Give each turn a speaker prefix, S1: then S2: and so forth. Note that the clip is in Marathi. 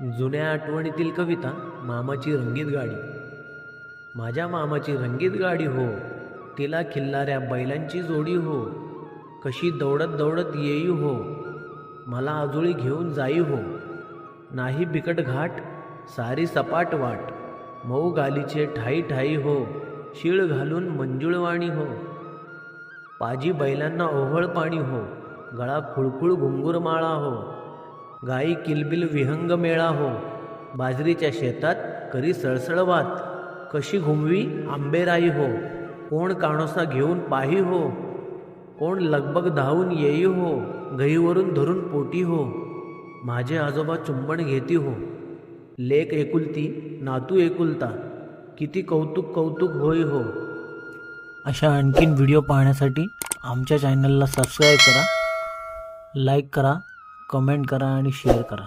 S1: जुन्या आठवणीतील कविता मामाची रंगीत गाडी. माझ्या मामाची रंगीत गाडी हो तिला खिल्लाऱ्या बैलांची जोडी हो कशी दौडत दौडत येई हो मला आजोळी घेऊन जाई हो. नाही बिकट घाट सारी सपाट वाट मऊ गालीचे ठाई ठाई हो शिळ घालून मंजुळवाणी हो. पाजी बैलांना ओहळ पाणी हो गळा खुळखुळ घुंगूर माळा हो गाई किलबिल विहंग मेळा हो. बाजरीच्या शेतात करी सळसळवात कशी घुमवी आंबेराई हो. कोण काणोसा घेऊन पाही हो. कोण लगबग धावून येई हो. गहीवरून धरून पोटी हो. माझे आजोबा चुंबन घेती हो. लेक एकुलती नातू एकुलता. किती कौतुक कौतुक होई हो. अशा आणखीन व्हिडिओ पाहण्यासाठी आमच्या चॅनलला सबस्क्राईब करा लाईक करा कमेंट करा आणि शेअर करा.